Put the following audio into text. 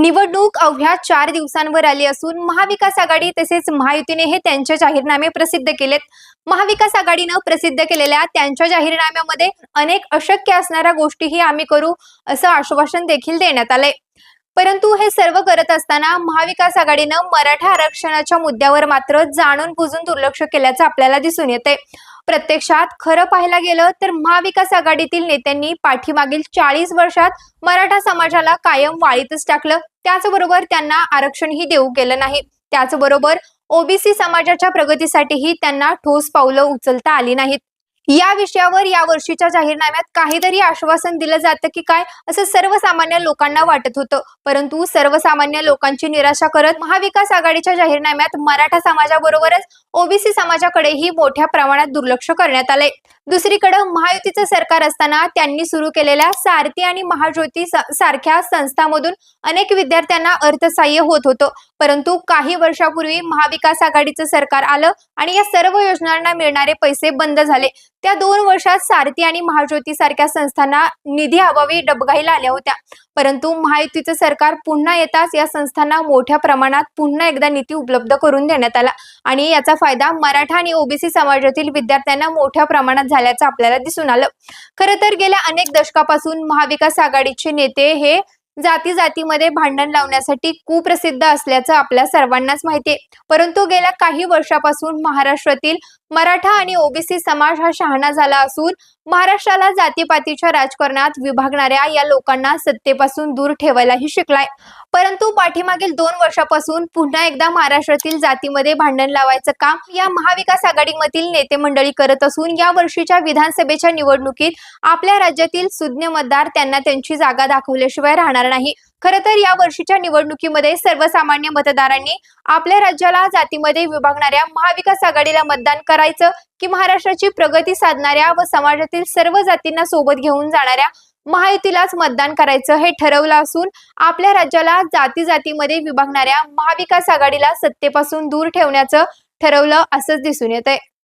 निवडणूक अवघ्या चार दिवसांवर आली असून महाविकास आघाडी तसेच महायुतीने हे त्यांचे जाहीरनामे प्रसिद्ध केलेत. महाविकास आघाडीनं प्रसिद्ध केलेल्या त्यांच्या जाहीरनाम्यामध्ये अनेक अशक्य असणाऱ्या गोष्टीही आम्ही करू असं आश्वासन देखील देण्यात आलंय. परंतु हे सर्व करत असताना महाविकास आघाडीनं मराठा आरक्षणाच्या मुद्द्यावर मात्र जाणून बुजून दुर्लक्ष केल्याचं आपल्याला दिसून येते प्रत्यक्षात खरं पाहायला गेलं तर महाविकास आघाडीतील नेत्यांनी पाठीमागील चाळीस वर्षात मराठा समाजाला कायम वाळीतच टाकलं. त्याचबरोबर त्यांना आरक्षणही देऊ केलं नाही. त्याचबरोबर ओबीसी समाजाच्या प्रगतीसाठीही त्यांना ठोस पावलं उचलता आली नाहीत. या विषयावर या वर्षीच्या जाहीरनाम्यात काहीतरी आश्वासन दिलं जातं की काय असं सर्वसामान्य लोकांना वाटत होतं. परंतु सर्वसामान्य लोकांची निराशा करत महाविकास आघाडीच्या जाहीरनाम्यात मराठा समाजाबरोबरच ओबीसी समाजाकडेही मोठ्या प्रमाणात दुर्लक्ष करण्यात आले दुसरीकडे महायुतीचं सरकार असताना त्यांनी सुरू केलेल्या सारथी आणि महाज्योती सारख्या संस्थांमधून अनेक विद्यार्थ्यांना अर्थसहाय्य होत होतं. परंतु काही वर्षापूर्वी महाविकास आघाडीचं सरकार आलं आणि या सर्व योजनांना मिळणारे पैसे बंद झाले. त्या दोन वर्षात सारथी आणि महाज्योती सारख्या संस्थांना निधी अभावी डबघाईला आल्या होत्या. परंतु महायुतीचं सरकार पुन्हा येताच या संस्थांना मोठ्या प्रमाणात पुन्हा एकदा निधी उपलब्ध करून देण्यात आला आणि याचा फायदा मराठा आणि ओबीसी समाजातील विद्यार्थ्यांना मोठ्या प्रमाणात झाल्याचं आपल्याला दिसून आलं. खरं तर गेल्या अनेक दशकापासून महाविकास आघाडीचे नेते हे जाती जातीमध्ये भांडण लावण्यासाठी कुप्रसिद्ध असल्याचं आपल्या सर्वांनाच माहिती आहे. परंतु गेल्या काही वर्षापासून महाराष्ट्रातील मराठा आणि ओबीसी समाज हा शहाणा झाला असून महाराष्ट्राला जातीपातीच्या राजकारणात विभागणाऱ्या या लोकांना सत्तेपासून दूर ठेवायलाही शिकलाय. परंतु पाठीमागील दोन वर्षापासून पुन्हा एकदा महाराष्ट्रातील जातीमध्ये भांडण लावायचं काम या महाविकास आघाडीमधील नेते मंडळी करत असून या वर्षीच्या विधानसभेच्या निवडणुकीत आपल्या राज्यातील सुज्ञ मतदार त्यांना त्यांची जागा दाखवल्याशिवाय राहणार नाही. खरं तर या वर्षीच्या निवडणुकीमध्ये सर्वसामान्य मतदारांनी आपल्या राज्याला जातीमध्ये विभागणाऱ्या महाविकास आघाडीला मतदान करायचं की महाराष्ट्राची प्रगती साधणाऱ्या व समाजातील सर्व जातींना सोबत घेऊन जाणाऱ्या महायुतीलाच मतदान करायचं हे ठरवलं असून आपल्या राज्याला जाती जातीमध्ये विभागणाऱ्या महाविकास आघाडीला सत्तेपासून दूर ठेवण्याचं ठरवलं असंच दिसून येत आहे